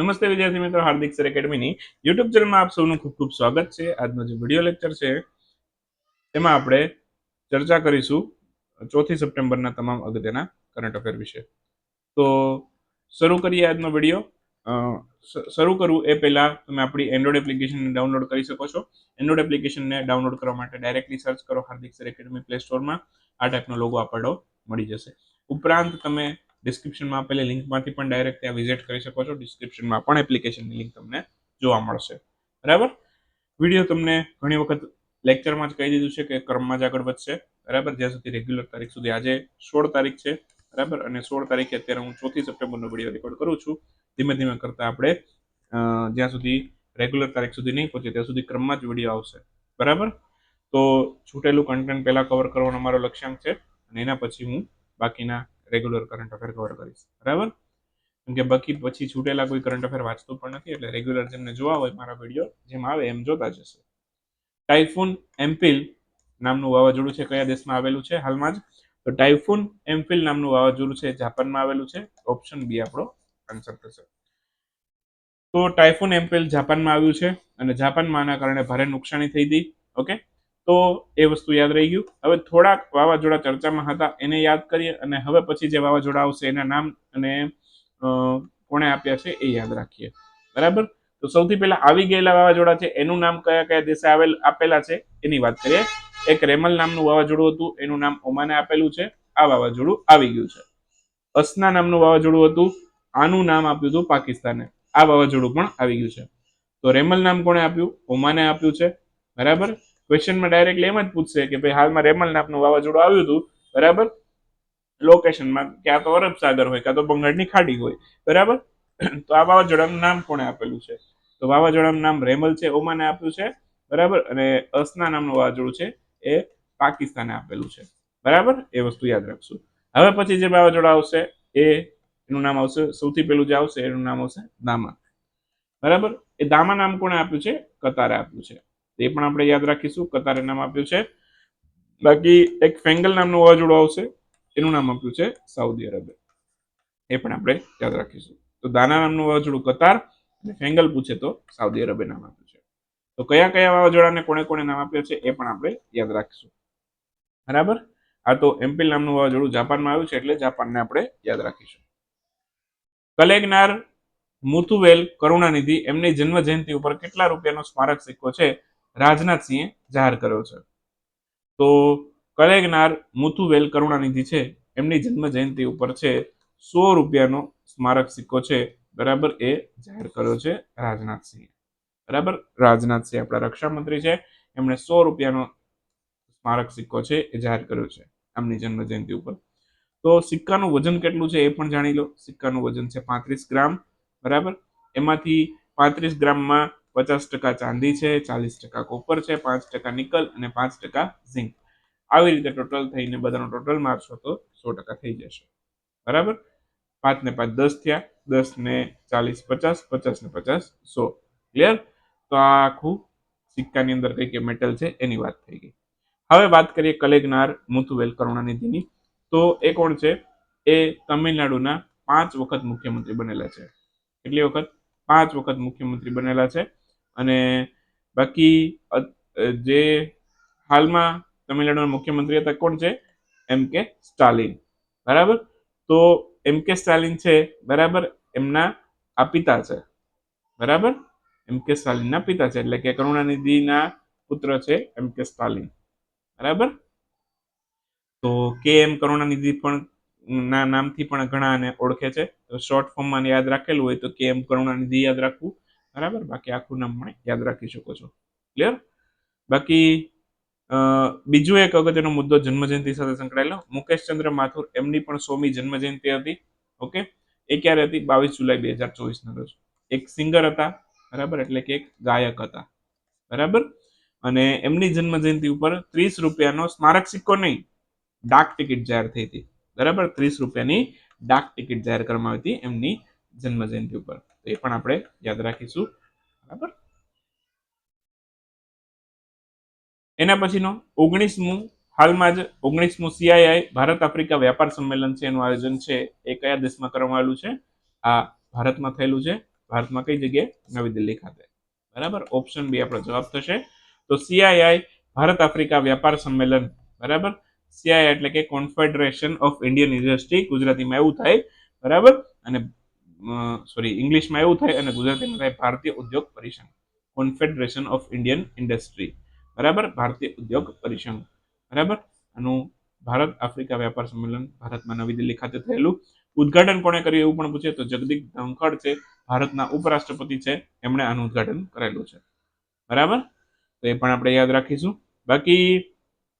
નમસ્તે વિદ્યાર્થી મિત્રો, હાર્દિક સર એકેડમીની યુટ્યુબ ચેનલમાં આપ સૌનું ખૂબ ખૂબ સ્વાગત છે. આજનો જે વીડિયો લેક્ચર છે, એમાં આપણે ચર્ચા કરીશું ચોથી સપ્ટેમ્બરના તમામ અગત્યના કરંટ અફેર વિશે. તો શરૂ કરીએ આજનો વીડિયો શરૂ કરવું એ પહેલાં તમે આપણી એન્ડ્રોઇડ એપ્લિકેશનને ડાઉનલોડ કરી શકો છો. એન્ડ્રોઇડ એપ્લિકેશનને ડાઉનલોડ કરવા માટે ડાયરેક્ટલી સર્ચ કરો હાર્દિક સર એકેડમી પ્લે સ્ટોરમાં આ ટાઈપનો લોગો આપણો મળી જશે. ઉપરાંત તમે ડિસ્ક્રિપ્શનમાં આપેલી લિંકમાંથી પણ ડાયરેક્ટ ત્યાં વિઝિટ કરી શકો છો. ડિસ્ક્રિપ્શનમાં પણ એપ્લિકેશનની લિંક તમને જોવા મળશે. બરાબર? વીડિયો તમને ઘણી વખત લેક્ચરમાં જ કહી દીધું છે કે ક્રમમાં જ આગળ વધશે. બરાબર? જ્યાં સુધી રેગ્યુલર તારીખ સુધી આજે સોળ તારીખ છે. બરાબર? અને સોળ તારીખે અત્યારે હું ચોથી સપ્ટેમ્બરનો વીડિયો રેકોર્ડ કરું છું. ધીમે ધીમે કરતાં આપણે જ્યાં સુધી રેગ્યુલર તારીખ સુધી નહીં પહોંચે, ત્યાં સુધી ક્રમમાં જ વીડિયો આવશે. બરાબર? તો છૂટેલું કન્ટેન્ટ પહેલાં કવર કરવાનો મારો લક્ષ્યાંક છે. અને એના પછી હું બાકીના રેગ્યુલર કરંટ અફેર કવર કરીશ. બરાબર? કેમ કે બાકી પછી છૂટેલા કોઈ કરંટ અફેર વાંચતું પણ નથી, એટલે રેગ્યુલર જેમને જોવા હોય મારા વીડિયો જેમ આવે એમ જોતા જશે. ટાઇફોન એમ્પિલ નામનું વાવાઝોડું છે, કયા દેશમાં આવેલું છે હાલમાં જ? તો ટાઇફોન એમ્ફિલ નામનું વાવાઝોડું છે, જાપાનમાં આવેલું છે. ઓપ્શન બી આપણો આન્સર થશે. તો ટાઇફોન એમ્પિલ જાપાનમાં આવ્યું છે, અને જાપાનમાં આના કારણે ભારે નુકસાની થઈ હતી ઓકે તો એ વસ્તુ યાદ રહી ગયું. હવે થોડાક વાવાઝોડા ચર્ચામાં હતા, એને યાદ કરીએ અને હવે પછી જે વાવાઝોડા આવશે એના નામ અને કોણે આપ્યા છે એ યાદ રાખીએ. બરાબર? તો સૌથી પહેલા આવી ગયેલા વાવાઝોડા છે, એનું નામ કયા કયા દેશે આવેલ, આપેલા છે, એની વાત કરીએ. એક રેમલ નામનું વાવાઝોડું હતું, એનું નામ ઓમાને આપેલું છે. આ વાવાઝોડું આવી ગયું છે. અસના નામનું વાવાઝોડું હતું, આનું નામ આપ્યું હતું પાકિસ્તાને. આ વાવાઝોડું પણ આવી ગયું છે. તો રેમલ નામ કોણે આપ્યું? ઓમાને આપ્યું છે. બરાબર? ક્વેશ્ચનમાં ડાયરેક્ટલી એમ જ પૂછશે કે ભાઈ હાલમાં રેમલ નામનું વાવાઝોડું આવ્યું હતું, બરાબર? લોકેશનમાં ક્યાં તો અરબ સાગર હોય કાં તો બંગાળની ખાડી હોય, બરાબર? તો આ વાવાઝોડાનું નામ કોણે આપેલું છે? તો વાવાઝોડાનું નામ રેમલ છે, ઓમાને આપ્યું છે, બરાબર? અને અસના નામનું વાવાઝોડું છે, એ પાકિસ્તાને આપેલું છે, બરાબર? એ વસ્તુ યાદ રાખશું. હવે પછી જે વાવાઝોડા આવશે, એ એનું નામ આવશે, સૌથી પહેલું જે આવશે, એનું નામ આવશે દામા, બરાબર? એ દામા નામ કોણે આપ્યું છે? કતારે આપ્યું છે. તે પણ આપણે યાદ રાખીશું. કતારે નામ આપ્યું છે. બાકી એક ફેંગલ નામનું વાવાઝોડું આવશે. એનું નામ આપ્યું છે સાઉદી અરેબિયા એ પણ આપણે યાદ રાખીશું. તો દાના નામનું વાવાઝોડું કતાર અને ફેંગલ પૂછે તો સાઉદી અરબે નામ આપ્યું છે. તો કયા કયા વાવાઝોડાને કોણે કોણે નામ આપ્યા છે એ પણ આપણે યાદ રાખીશું. બરાબર? આ તો એમ્પિલ નામનું વાવાઝોડું જાપાનમાં આવ્યું છે એટલે જાપાનને આપણે યાદ રાખીશું. કલેગનાર મુથુવેલ કરુણાનિધિ એમની જન્મ જયંતિ ઉપર કેટલા રૂપિયાનો સ્મારક સિક્કો છે? રાજનાથસિંહે જાહેર કર્યો છે. તો કલેગનાર મુથુવેલ કરુણાનિધિ છે, એમની જન્મ જયંતિ ઉપર છે, સો રૂપિયાનો સ્મારક સિક્કો છે, બરાબર, એ જાહેર કર્યો છે રાજનાથસિંહે. બરાબર, રાજનાથસિંહ આપણા રક્ષામંત્રી છે, એમણે સો રૂપિયાનો સ્મારક સિક્કો છે, એ જાહેર કર્યો છે આમની જન્મ જયંતિ ઉપર. તો સિક્કાનું વજન કેટલું છે, એ પણ જાણી લો. સિક્કાનું વજન છે પાંત્રીસ ગ્રામ, બરાબર? એમાંથી પાંત્રીસ ગ્રામમાં પચાસ ટકા ચાંદી છે, ચાલીસ ટકા કોપર છે, પાંચ ટકા નિકલ અને પાંચ ટકા ઝિંક. આવી રીતે ટોટલ થઈને બધાનો ટોટલ મારશો તો સો ટકા થઈ જશે. બરાબર? પાંચ ને પાંચ દસ થયા, દસ ને ચાલીસ પચાસ પચાસ ને પચાસ સો. ક્લિયર તો આ આખું સિક્કાની અંદર કઈ કે મેટલ છે એની વાત થઈ ગઈ. હવે વાત કરીએ કલેગનાર મુથુવેલ કરુણાનિધિની તો એ કોણ છે? એ તમિલનાડુના પાંચ વખત મુખ્યમંત્રી બનેલા છે. કેટલી વખત? પાંચ વખત મુખ્યમંત્રી બનેલા છે. અને બાકી જે હાલમાં તમિલનાડુના મુખ્યમંત્રી હતા, કોણ છે? એમ કે સ્ટાલિન. બરાબર? તો એમ કે સ્ટાલિન છે, બરાબર? એમના આ પિતા છે. બરાબર? એમ કે સ્ટાલિનના પિતા છે, એટલે કે કરુણાનિધિના પુત્ર છે, એમ કે સ્ટાલિન. બરાબર? તો કે એમ કરુણાનિધિ પણ, ના, નામથી પણ ઘણા આને ઓળખે છે. શોર્ટ ફોર્મમાં યાદ રાખેલું હોય તો કે એમ કરુણાનિધિ યાદ રાખવું. બરાબર? બાકી આખું નામ પણ યાદ રાખી શકો છો. ક્લિયર બાકી બીજો એક અગત્યનો મુદ્દો જન્મજયંતિ સાથે સંકળાયેલો. મુકેશ ચંદ્ર માથુર એમની પણ સોમી જન્મજયંતિ હતી. ઓકે એ ક્યારે હતી? બાવીસ જુલાઈ બે હજાર ચોવીસના રોજ. એક સિંગર હતા. બરાબર? એટલે કે એક ગાયક હતા. બરાબર? અને એમની જન્મજયંતિ ઉપર ત્રીસ રૂપિયાનો સ્મારક સિક્કો નહીં, ડાક ટિકિટ જાહેર થઈ હતી. બરાબર? ત્રીસ રૂપિયાની ડાક ટિકિટ જાહેર કરવામાં આવી હતી એમની જન્મજયંતિ ઉપર. તો એ પણ આપણે યાદ રાખીશું. બરાબર? એના પછીનો ઓગણીસમું, હાલમાં જ ઓગણીસમું સીઆઈઆઈ ભારત આફ્રિકા વ્યાપાર સંમેલન છે, એનું આયોજન છે, એ કયા દેશમાં કરવામાં છે? આ ભારતમાં થયેલું છે. ભારતમાં કઈ જગ્યાએ? નવી દિલ્હી ખાતે. બરાબર? ઓપ્શન બી આપણો જવાબ થશે. તો સીઆઈઆઈ ભારત આફ્રિકા વ્યાપાર સંમેલન. બરાબર? સીઆઈ એટલે કે કોન્ફેડરેશન ઓફ ઇન્ડિયન ઇન્ડસ્ટ્રી ગુજરાતીમાં એવું થાય. બરાબર? અને સોરી ઇંગ્લિશમાં એવું થાય અને ગુજરાતીમાં થાય, ભારતીય ઉદ્યોગ પરિષદ કોન્ફેડરેશન ઓફ ઇન્ડિયન ઇન્ડસ્ટ્રી બરાબર? ભારતીય ઉદ્યોગ પરિષદ બરાબર? આનું ભારત આફ્રિકા વ્યાપાર સંમેલન, ભારતમાં નવી દિલ્હી ખાતે થયેલું. ઉદઘાટન કોણે કર્યું એવું પણ પૂછે તો જગદીપ ધનખડ છે, ભારતના ઉપરાષ્ટ્રપતિ છે, એમણે આનું ઉદઘાટન કરેલું છે. બરાબર? તો એ પણ આપણે યાદ રાખીશું. બાકી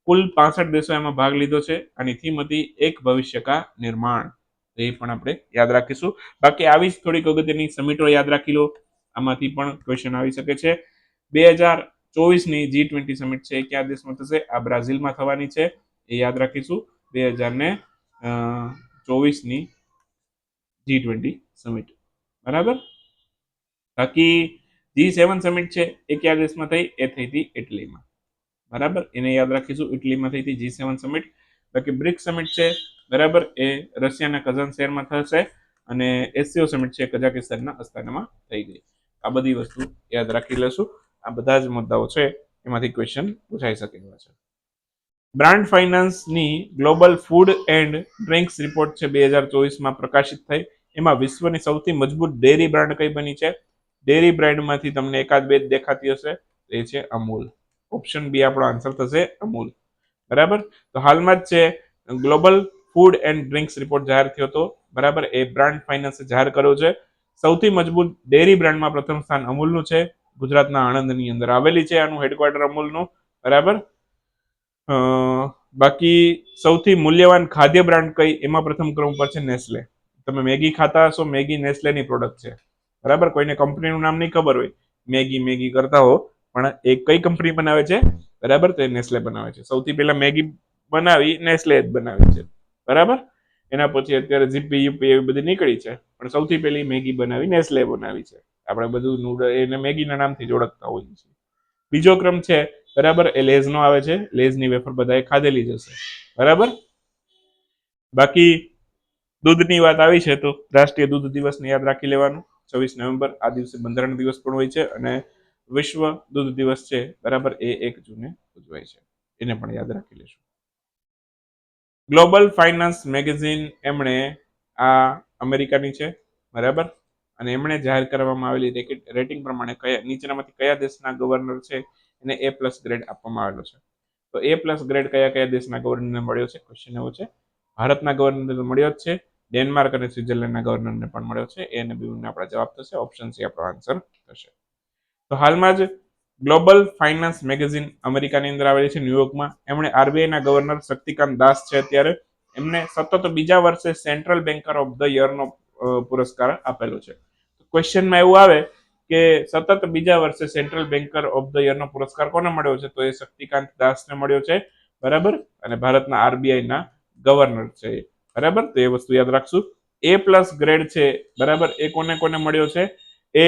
કુલ પાસઠ દેશો એમાં ભાગ લીધો છે. આની થીમ હતી એક ભવિષ્ય કા નિર્માણ. એ પણ આપણે યાદ રાખીશું. બાકી આવી જ થોડીક અગત્યની સમિટો યાદ રાખી લો. આમાંથી પણ ક્વેશ્ચન આવી શકે છે. બે હજાર ચોવીસની જી ટ્વેન્ટી સમિટ છે એ કયા દેશમાં થશે? આ બ્રાઝિલમાં થવાની છે. એ યાદ રાખીશું. બે હજાર ને ચોવીસની જી ટ્વેન્ટી સમિટ બરાબર? બાકી જી સેવન સમિટ છે એ કયા દેશમાં થઈ? એ થઈ હતી ઇટલીમાં. બરાબર? એને યાદ રાખીશું. ઇટલીમાં થઈ હતી જી સેવન સમિટ બાકી બ્રિક્સ સમિટ છે બરાબર? એ રશિયાના કઝન શહેરમાં થશે અને એસસીઓ સમિટ છે કઝાકિસ્તાનના અસ્તાનામાં થઈ ગઈ. આ બધી વસ્તુ યાદ રાખી લેશું. આ બધા જ મુદ્દાઓ છે, એમાંથી ક્વેશ્ચન પૂછાઈ શકે એવા છે. Brand ફાઇનાન્સની global food and drinks report છે બે હજાર ચોવીસમાં પ્રકાશિત થઈ. એમાં વિશ્વની સૌથી મજબૂત ડેરી બ્રાન્ડ કઈ બની છે? ડેરી બ્રાન્ડમાંથી તમને એકાદ બે દેખાતી હશે. એ છે અમૂલ. ઓપ્શન બી આપણો આન્સર થશે અમૂલ. બરાબર? તો હાલમાં જ છે global food and drinks report જાહેર થયો હતો. બરાબર, એ બ્રાન્ડ ફાઇનાન્સે જાહેર કર્યો છે. સૌથી મજબૂત ડેરી બ્રાન્ડમાં પ્રથમ સ્થાન અમૂલનું છે. ગુજરાતના આણંદની અંદર આવેલી છે આનું હેડક્વાર્ટર અમૂલનું. બરાબર? બાકી સૌથી મૂલ્યવાન ખાદ્ય બ્રાન્ડ કઈ? એમાં પ્રથમ ક્રમ પર છે નેસ્લે. તમે મેગી ખાતા હશો, મેગી નેસ્લેની પ્રોડક્ટ છે. બરાબર? કોઈને કંપનીનું નામ નહીં ખબર હોય. મેગી મેગી કરતા હો. પણ એ કઈ કંપની બનાવે છે? બરાબર? તો એ નેસ્લે બનાવે છે. સૌથી પહેલા મેગી બનાવી, નેસ્લે જ બનાવી છે. બરાબર? એના પછી અત્યારે જીપી યુપી એવી બધી નીકળી છે. પણ સૌથી પહેલી મેગી બનાવી નેસ્લે બનાવી છે. આપણે બધું નૂડલ એને મેગીના નામથી જ ઓળખતા હોઈએ છીએ. બીજો ક્રમ છે, બરાબર? એ લેઝનો આવે છે. લેઝની વેફર બધાએ ખાધેલી જશે બરાબર? બાકી દૂધની વાત આવી છે, તો રાષ્ટ્રીય દૂધ દિવસને યાદ રાખી લેવાનું. છવ્વીસ નવેમ્બર, આ દિવસે બંધારણ દિવસ પણ હોય છે અને વિશ્વ દૂધ દિવસ છે, બરાબર? એ એક જૂને ઉજવાય છે. એને પણ યાદ રાખી લેશું. ગ્લોબલ ફાઇનાન્સ મેગેઝિન એમણે આ અમેરિકાની છે, બરાબર? અને એમણે જાહેર કરવામાં આવેલી રેટિંગ પ્રમાણે કયા, નીચેનામાંથી કયા દેશના ગવર્નર છે એને એ પ્લસ ગ્રેડ આપવામાં આવેલો છે. તો એ પ્લસ ગ્રેડ કયા કયા દેશના ગવર્નરને મળ્યો છે? ક્વેશ્ચન એવો છે. ભારતના ગવર્નરને મળ્યો જ છે. ડેનમાર્ક અને સ્વિટરલેન્ડના ગવર્નરને પણ મળ્યો છે. એ અને બીને આપણા જવાબ થશે. ઓપ્શન સી આપણો આન્સર થશે. તો હાલમાં જ ગ્લોબલ ફાઇનાન્સ મેગેઝિન અમેરિકાની અંદર આવેલી છે, ન્યુયોર્કમાં. એમણે આરબીઆઈના ગવર્નર શક્તિકાંત દાસ છે અત્યારે. એમને સતત બીજા વર્ષે સેન્ટ્રલ બેન્કર ઓફ ધ યરનો પુરસ્કાર આપેલો છે. ક્વેશ્ચનમાં એવું આવે કે સતત બીજા વર્ષે સેન્ટ્રલ બેન્કર ઓફ ધ યરનો પુરસ્કાર કોને મળ્યો છે? તો એ શક્તિકાંત દાસને મળ્યો છે. બરાબર? અને ભારતના આરબીઆઈના ગવર્નર છે બરાબર? તો એ વસ્તુ યાદ રાખશું. એ પ્લસ ગ્રેડ છે. બરાબર? એ કોને કોને મળ્યો છે? એ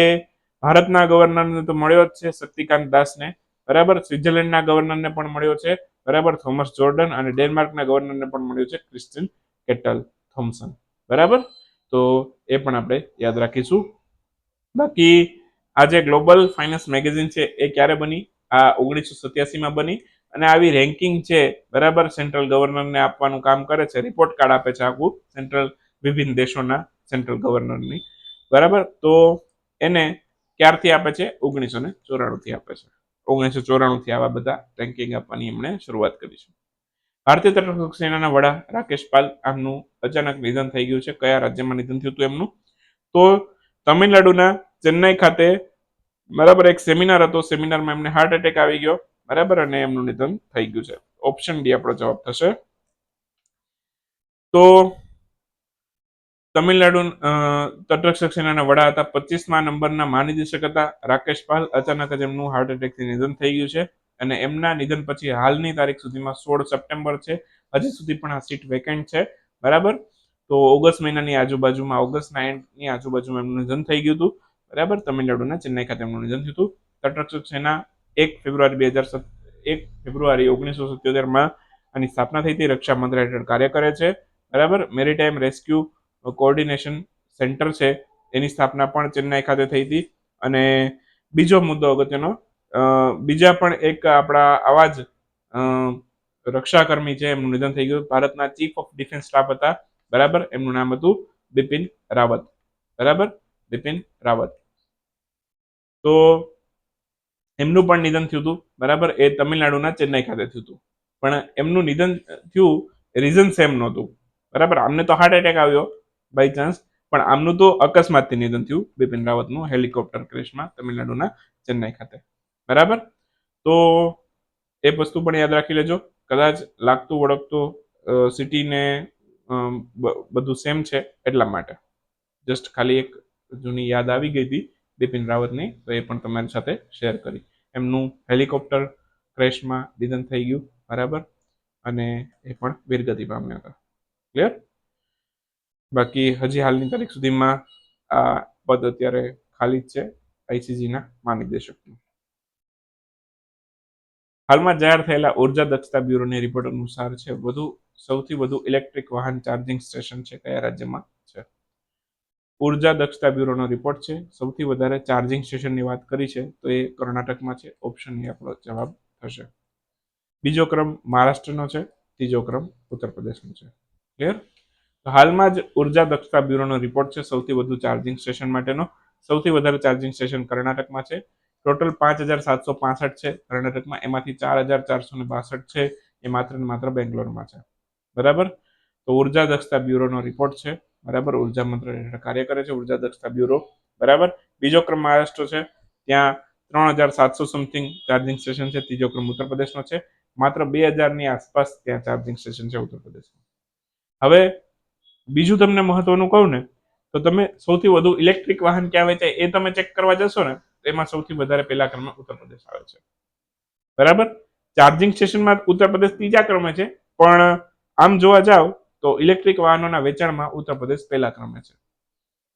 ભારતના ગવર્નરને તો મળ્યો જ છે શક્તિકાંત દાસને. બરાબર? સ્વિટરલેન્ડના ગવર્નરને પણ મળ્યો છે. બરાબર? થોમસ જોર્ડન અને ડેનમાર્કના ગવર્નરને પણ મળ્યો છે ક્રિસ્ટિન કેટલ થોમ્સન બરાબર? તો એ પણ આપણે યાદ રાખીશું. બાકી આ જે ગ્લોબલ ફાઇનાન્સ મેગેઝિન છે એ ક્યારે બની? આ ઓગણીસો સત્યાસીમાં બની અને આવી રેન્કિંગ છે, બરાબર? સેન્ટ્રલ ગવર્નરને આપવાનું કામ કરે છે. રિપોર્ટ કાર્ડ આપે છે આખું સેન્ટ્રલ, વિભિન્ન દેશોના સેન્ટ્રલ ગવર્નરની. બરાબર? તો એને ક્યારથી આપે છે? ઓગણીસો ને ચોરાણુંથી આપે છે. ઓગણીસો ચોરાણુંથી આવા બધા રેન્કિંગ આપવાની એમણે શરૂઆત કરી છે. ભારતીય તટરક્ષક સેનાના વડા રાકેશ પાલ આમનું અચાનક નિધન થઈ ગયું છે. કયા રાજ્યમાં નિધન થયું હતું એમનું? તો તમિલનાડુના ચેન્નાઈ ખાતે બરાબર એક સેમિનાર હતો. સેમિનારમાં એમને હાર્ટ એટેક આવી ગયો. બરાબર અને એમનું નિધન થઈ ગયું છે. ઓપ્શન ડી આપણો જવાબ થશે. તો તમિલનાડુ તટરક્ષક વડા હતા. પચીસમા નંબરના મહાનિદેશક હતા. રાકેશ પાલ અચાનક જ એમનું હાર્ટ એટેકથી નિધન થઈ ગયું છે અને એમના નિધન પછી હાલની તારીખ સુધીમાં સોળ સપ્ટેમ્બર છે. હજી સુધી પણ આ સીટ વેકેન્ટ છે. બરાબર? તો ઓગસ્ટ મહિનાની આજુબાજુમાં ઓગસ્ટના એન્ડની આજુબાજુમાં એમનું નિધન થઈ ગયું હતું. બરાબર? તમિલનાડુના ચેન્નાઈ ખાતે એમનું નિધન થયું હતું. તટરક્ષક સેના એક ફેબ્રુઆરી બે હજાર એક ફેબ્રુઆરી ઓગણીસો સત્યોતેરમાં આની સ્થાપના થઈ હતી. રક્ષા મંત્રાલય હેઠળ કાર્ય કરે છે. બરાબર? મેરીટાઈમ રેસ્ક્યુ કોઓર્ડિનેશન સેન્ટર છે, એની સ્થાપના પણ ચેન્નાઈ ખાતે થઈ હતી. અને બીજો મુદ્દો અગત્યનો બીજા પણ એક આપણા આવા જ રક્ષાકર્મી છે, એમનું નિધન થઈ ગયું. ભારતના ચીફ ઓફ ડિફેન્સ સ્ટાફ હતા. બરાબર? એમનું નામ હતું બિપિન રાવત. બરાબર? બિપિન રાવત. તો એમનું પણ નિધન થયું હતું. બરાબર? એ તમિલનાડુના ચેન્નાઈ ખાતે થયું હતું. પણ એમનું નિધન થયું રીઝન સેમ નહોતું. બરાબર? આમને તો હાર્ટ એટેક આવ્યો. બાય ચાન્સ પણ આમનું તો અકસ્માતથી નિધન થયું બિપિન રાવતનું હેલિકોપ્ટર ક્રેશમાં તમિલનાડુના ચેન્નાઈ ખાતે. બરાબર? તો એ વસ્તુ પણ યાદ રાખી લેજો. કદાચ લાગતું વળગતું સિટીને બધું સેમ છે એટલા માટે. જસ્ટ ખાલી એક જૂની યાદ આવી ગઈ હતી બિપિન રાવતની, તો એ પણ તમારી સાથે શેર કરી. એમનું હેલિકોપ્ટર ક્રેશમાં નિધન થઈ ગયું. બરાબર? અને એ પણ વીરગતિ પામ્યા હતા. ક્લિયર બાકી હજી હાલની તારીખ સુધીમાં આ પદ અત્યારે ખાલી જ છે આઈસીજીના મહાનિદેશકનું હાલમાં જાહેર થયેલા ઊર્જા દક્ષતા બ્યુરોની રિપોર્ટ અનુસાર છે, વધુ, સૌથી વધુ ઇલેક્ટ્રિક વાહન ચાર્જિંગ સ્ટેશન છે કયા રાજ્યમાં છે? ઊર્જા દક્ષતા બ્યુરોનો રિપોર્ટ છે, સૌથી વધારે ચાર્જિંગ સ્ટેશનની વાત કરી છે, તો એ કર્ણાટકમાં છે ઓપ્શન એ આપણો જવાબ થશે. બીજો ક્રમ મહારાષ્ટ્રનો છે, ત્રીજો ક્રમ ઉત્તર પ્રદેશનો છે. ક્લિયર હાલમાં જ ઊર્જા દક્ષતા બ્યુરોનો રિપોર્ટ છે. સૌથી વધુ ચાર્જિંગ સ્ટેશન માટેનો. સૌથી વધારે ચાર્જિંગ સ્ટેશન કર્ણાટકમાં છે. ટોટલ પાંચ હજાર સાતસો પાસઠ છે. કર્ણાટકમાં એમાંથી ચાર હજાર ચારસો ને બાસઠ છે. એ માત્ર ને માત્ર બેંગ્લોરમાં છે. બરાબર? તો ઊર્જા દક્ષતા બ્યુરોનો રિપોર્ટ છે. બરાબર? ઊર્જા મંત્રાલય હેઠળ કાર્ય કરે છે. ઊર્જા દક્ષતા બ્યુરો. બરાબર? બીજો ક્રમ મહારાષ્ટ્ર છે. ત્યાં ત્રણ હજાર સાતસો સમથિંગ ચાર્જિંગ સ્ટેશન છે. ત્રીજો ક્રમ ઉત્તર પ્રદેશનો છે. માત્ર બે હજારની આસપાસ ત્યાં ચાર્જિંગ સ્ટેશન છે ઉત્તર પ્રદેશમાં હવે બીજું તમને મહત્વનું કહું ને, તો તમે સૌથી વધુ ઇલેક્ટ્રિક વાહન ક્યાં વેચાય એ તમે ચેક કરવા જશો ને, એમાં સૌથી વધારે પહેલા ક્રમે ઉત્તર પ્રદેશ આવે છે. બરાબર? ચાર્જિંગ સ્ટેશનમાં ઉત્તર પ્રદેશ ત્રીજા ક્રમે છે, પણ આમ જોવા જાવ તો ઇલેક્ટ્રિક વાહનોના વેચાણમાં ઉત્તર પ્રદેશ પહેલા ક્રમે છે.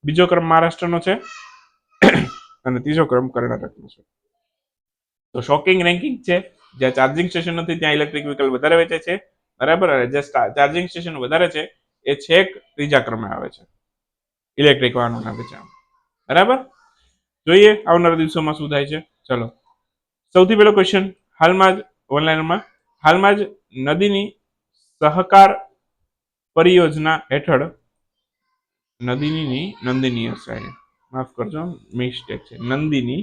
બીજો ક્રમ મહારાષ્ટ્રનો છે, અને ત્રીજો ક્રમ કર્ણાટકનો છે. તો શોકિંગ રેન્કિંગ છે, જ્યાં ચાર્જિંગ સ્ટેશન નથી, ત્યાં ઇલેક્ટ્રિક વ્હીકલ વધારે વેચે છે. બરાબર? અને જે ચાર્જિંગ સ્ટેશન વધારે છે એ છેક ત્રીજા ક્રમે આવે છે. ઇલેક્ટ્રિક વાહનોના વેચાણ બરાબર? જોઈએ, આવનારા દિવસોમાં શું થાય છે. ચલો. સૌથી પહેલો ક્વેશ્ચન હાલમાં જ ઓનલાઈનમાં, હાલમાં જ નદીની સહકાર પરિયોજના હેઠળ નદીની નંદિની હશે. માફ કરજો મિસ્ટેક છે. નંદિની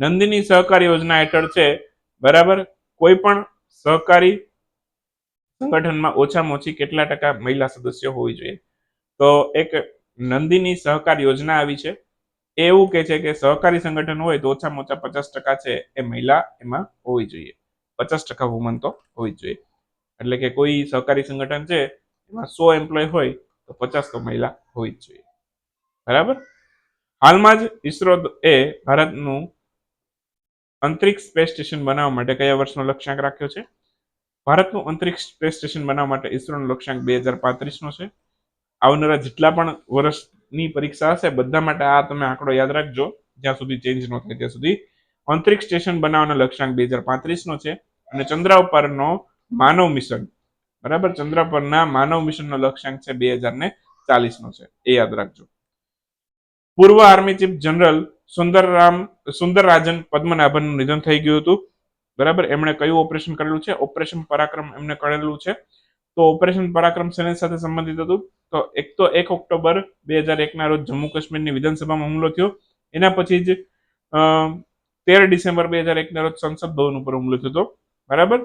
નંદિની સહકાર યોજના હેઠળ છે. બરાબર? કોઈ પણ સહકારી સંગઠનમાં ઓછામાં ઓછી કેટલા ટકા મહિલા સદસ્યો હોવી જોઈએ? તો એક નંદિની સહકાર યોજના આવી છે. એવું કે છે કે સહકારી સંગઠન હોય તો ઓછામાં ઓછા પચાસ ટકા છે એ મહિલા એમાં હોવી જોઈએ. પચાસ ટકા વુમન તો હોવી જોઈએ. એટલે કે કોઈ સહકારી સંગઠન છે એમાં સો એમ્પ્લોય હોય તો પચાસ તો મહિલા હોવી જ જોઈએ. બરાબર? હાલમાં જ ઇસરો એ ભારતનું અંતરિક્ષ સ્પેસ સ્ટેશન બનાવવા માટે કયા વર્ષનો લક્ષ્યાંક રાખ્યો છે? ભારતનું અંતરિક્ષ સ્પેસ સ્ટેશન બનાવવા માટે ઇસરોનો લક્ષ્યાંક બે હજાર પાંત્રીસનો છે. આવનારા જેટલા પણ વર્ષની પરીક્ષા હશે, બધા માટે આ તમે આંકડો યાદ રાખજો. જ્યાં સુધી ચેન્જ ન થાય ત્યાં સુધી. અંતરિક્ષ સ્ટેશન બનાવવાનો લક્ષ્યાંક બે હજાર પાંત્રીસનો છે અને ચંદ્ર ઉપરનો માનવ મિશન. બરાબર? ચંદ્ર પરના માનવ મિશનનો લક્ષ્યાંક છે બે હજાર ને ચાલીસનો છે. એ યાદ રાખજો. પૂર્વ army chief general Sundararam, Sundararajan પદ્મનાભનનું નિધન થઈ ગયું હતું. બરાબર? એમણે કયું ઓપરેશન કરેલું છે? ઓપરેશન પરાક્રમ એમને કરેલું છે. તો ઓપરેશન પરાક્રમ સેને સાથે સંબંધિત હતું. તો એક તો એક ઓક્ટોબર બે હજાર એકના રોજ જમ્મુ કાશ્મીરની વિધાનસભામાં હુમલો થયો. એના પછી જ તેર ડિસેમ્બર બે હજાર એકના રોજ સંસદ ભવન ઉપર હુમલો થયો હતો. બરાબર?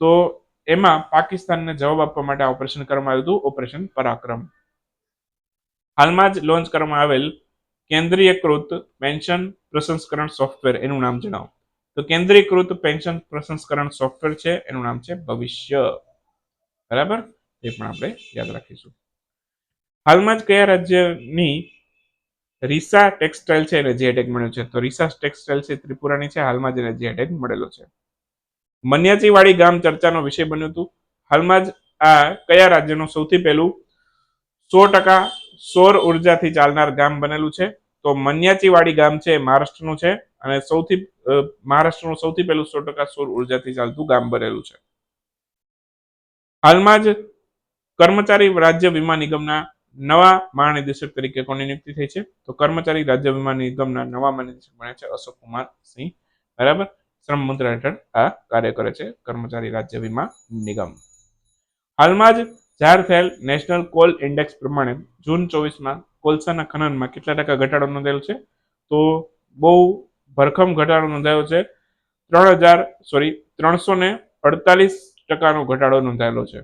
તો એમાં પાકિસ્તાનને જવાબ આપવા માટે આ ઓપરેશન કરવામાં આવ્યું હતું, ઓપરેશન પરાક્રમ. હાલમાં જ લોન્ચ કરવામાં આવેલ કેન્દ્રીયકૃત પેન્શન પ્રસંસ્કરણ સોફ્ટવેર એનું નામ જણાવો. તો કેન્દ્રીકૃત પેન્શન પ્રસંસ્કરણ સોફ્ટવેર છે, એનું નામ છે ભવિષ્ય. બરાબર? એ પણ આપણે યાદ રાખીશું. હાલમાં જ કયા રાજ્યની રીસા ટેક્સટાઇલ છે? એને જીઆઈ ટેગ મળ્યો છે. તો રીસા ટેક્સટાઇલ છે, ત્રિપુરાની છે. હાલમાં જ એને જીઆઈ ટેગ મળેલો છે. મન્યાચીવાડી ગામ ચર્ચાનો વિષય બન્યું હતું. હાલમાં જ આ કયા રાજ્યનું સૌથી પહેલું સો ટકા સૌર ઉર્જાથી ચાલનાર ગામ બનેલું છે? તો મન્યાચીવાડી ગામ છે, મહારાષ્ટ્રનું છે. અને સૌથી મહારાષ્ટ્રનું સૌથી પહેલું સો ટકા સૌર ઉર્જાથી ચાલતું ગામ બનેલું છે. હાલમાં જ કર્મચારી રાજ્ય વીમા નિગમના નવા મહાનિદેશક તરીકે કોની નિયુક્તિ થઈ છે? તો કર્મચારી રાજ્ય વીમા નિગમના નવા મહાનિદેશક બન્યા છે અશોક કુમાર સિંહ. બરાબર? શ્રમ મંત્રાલય હેઠળ આ કાર્ય કરે છે કર્મચારી રાજ્ય વીમા નિગમ. હાલમાં જ જાહેર થયેલ નેશનલ કોલ ઇન્ડેક્સ પ્રમાણે જૂન ચોવીસમાં કોલસાના ખનનમાં કેટલા ટકા ઘટાડો નોંધાયેલો છે? તો બહુ ભરખમ ઘટાડો નોંધાયો છે. ત્રણ હજાર સોરી ત્રણસો ને અડતાલીસ ટકાનો ઘટાડો નોંધાયેલો છે.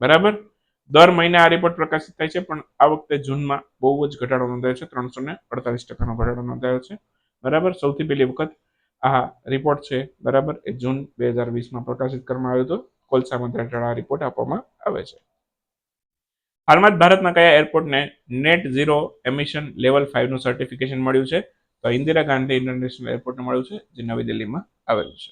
બરાબર? દર મહિને આ રિપોર્ટ પ્રકાશિત થાય છે, પણ આ વખતે જૂનમાં બહુ જ ઘટાડો નોંધાયો છે. ત્રણસો ને અડતાલીસ ટકાનો ઘટાડો નોંધાયો છે. બરાબર? સૌથી પહેલી વખત આ રિપોર્ટ છે, બરાબર? એ જૂન બે હજાર વીસમાં પ્રકાશિત કરવામાં આવ્યો હતો. કોલસા મંત્રાલય આ રિપોર્ટ આપવામાં આવે છે. હાલમાં જ ભારતના કયા એરપોર્ટને નેટ ઝીરો એમિશન લેવલ ફાઇવનું સર્ટિફિકેશન મળ્યું છે? તો ઇન્દિરા ગાંધી ઇન્ટરનેશનલ એરપોર્ટને મળ્યું છે, જે નવી દિલ્હીમાં આવેલું છે.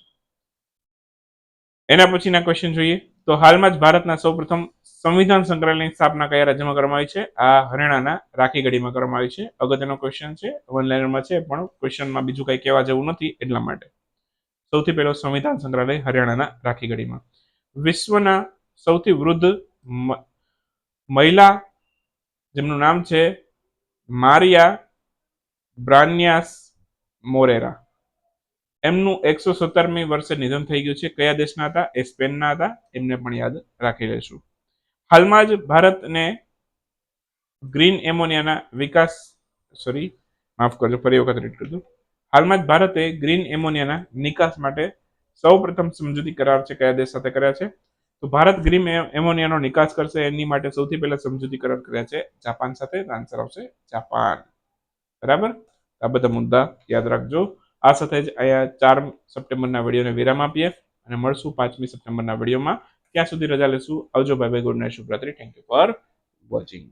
એના પછીના ક્વેશ્ચન જોઈએ. તો હાલમાં જ ભારતના સૌપ્રથમ સંવિધાન સંગ્રહાલયની સ્થાપના કયા રાજ્યમાં કરવામાં આવી છે? આ હરિયાણાના રાખીગઢીમાં કરવામાં આવી છે. અગત્યનો ક્વેશ્ચન છે વન છે, પણ ક્વેશ્ચનમાં બીજું કંઈ કહેવા જેવું નથી એટલા માટે. સૌથી પહેલો સંવિધાન સંગ્રહાલય હરિયાણાના રાખીગઢીમાં. વિશ્વના સૌથી વૃદ્ધ મહિલા, જેમનું નામ છે, મારિયા બ્રાન્યાસ મોરેરા. એમનું એકસો સત્તરમી વર્ષે નિધન થઈ ગયું છે. કયા દેશના હતા? એ સ્પેનના હતા. એમને પણ યાદ રાખી લેશું હાલમાં જ ભારતને ગ્રીન એમોનિયાના વિકાસ સોરી માફ કરજો, ફરી વખત રીડ કરજો હાલમાં જ ભારતે ગ્રીન એમોનિયાના નિકાસ માટે સૌ પ્રથમ સમજૂતી કરાર છે કયા દેશ સાથે કર્યા છે? તો ભારત ગ્રીન એમોનિયાનો નિકાસ કરશે. એની માટે સૌથી પહેલા સમજૂતી કરાર કર્યા છે જાપાન સાથે. આન્સર આવશે જાપાન. બરાબર? આ બધા મુદ્દા યાદ રાખજો. આ સાથે જ અહીંયા ચાર સપ્ટેમ્બરના વિડીયોને વિરામ આપીએ અને મળશું પાંચમી સપ્ટેમ્બરના વિડીયોમાં. ત્યાં સુધી રજા લેશું. આવજો bye bye good night શુભરાત્રી. Thank you for watching